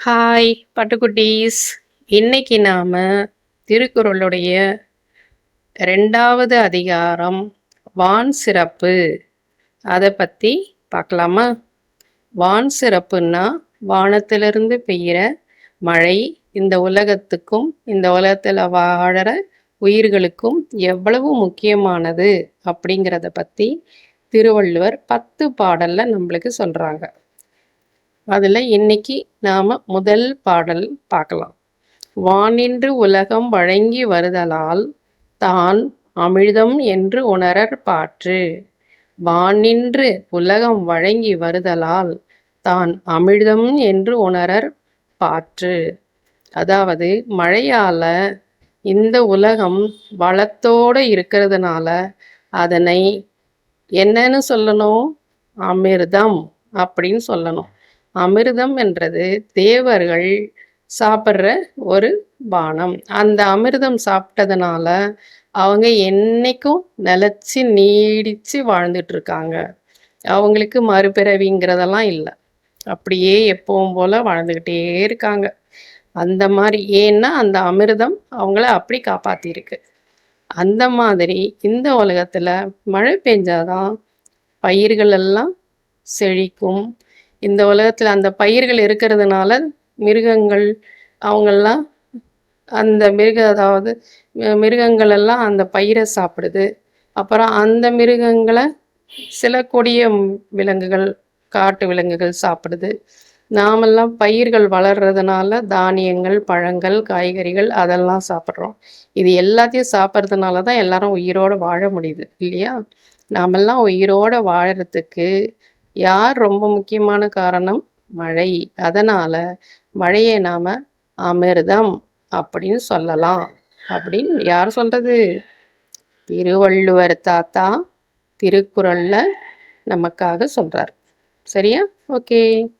Hi பட்டுக்குட்டீஸ். இன்னைக்கு நாம் திருக்குறளுடைய ரெண்டாவது அதிகாரம் வான் சிறப்பு. அதை பற்றி பார்க்கலாமா வான் சிறப்புன்னா வானத்திலிருந்து பெய்கிற மழை இந்த உலகத்துக்கும் இந்த உலகத்தில் வாழற உயிர்களுக்கும் எவ்வளவு முக்கியமானது அப்படிங்கிறத பற்றி திருவள்ளுவர் பத்து பாடலில் நம்மளுக்கு சொல்கிறாங்க அதில் இன்னைக்கு நாம் முதல் பாடல் பார்க்கலாம். வானின்று உலகம் வழங்கி வருதலால் தான் அமிழ்தம் என்று உணரற் பாற்று. வானின்று உலகம் வழங்கி வருதலால் தான் அமிழ்தம் என்று உணரற் பாற்று. அதாவது மழையால் இந்த உலகம் வளத்தோடு இருக்கிறதுனால அதனை என்னன்னு சொல்லணும்? அமிர்தம் அப்படின்னு சொல்லணும். அமிர்தம் என்றது தேவர்கள் சாப்பிட்ற ஒரு பானம். அந்த அமிர்தம் சாப்பிட்டதுனால அவங்க என்னைக்கும் நிலச்சி நீடிச்சு வாழ்ந்துட்டு இருக்காங்க அவங்களுக்கு மறுபிறவிங்கிறதெல்லாம் இல்லை. அப்படியே எப்பவும் போல வாழ்ந்துக்கிட்டே இருக்காங்க. அந்த மாதிரி ஏன்னா அந்த அமிர்தம் அவங்கள அப்படி காப்பாத்திருக்கு. அந்த மாதிரி இந்த உலகத்துல மழை பெஞ்சாதான் பயிர்கள் எல்லாம் செழிக்கும் இந்த உலகத்தில் அந்த பயிர்கள் இருக்கிறதுனால மிருகங்கள் அவங்கெல்லாம் அந்த மிருக அதாவது மிருகங்கள் எல்லாம் அந்த பயிரை சாப்பிடுது. அப்புறம் அந்த மிருகங்களை சில கொடிய விலங்குகள் காட்டு விலங்குகள் சாப்பிடுது. நாமெல்லாம் பயிர்கள் வளர்றதுனால தானியங்கள் பழங்கள் காய்கறிகள் அதெல்லாம் சாப்பிட்றோம். இது எல்லாத்தையும் சாப்பிட்றதுனால தான் எல்லாரும் உயிரோடு வாழ முடியுது இல்லையா? நாமெல்லாம் உயிரோடு வாழறதுக்கு யார் ரொம்ப முக்கியமான காரணம்? மழை. அதனால மழையை நாம அமிர்தம் அப்படின்னு சொல்லலாம். அப்படின்னு யார் சொல்றது? திருவள்ளுவர் தாத்தா திருக்குறள்ல நமக்காக சொல்றார். சரியா? ஓகே.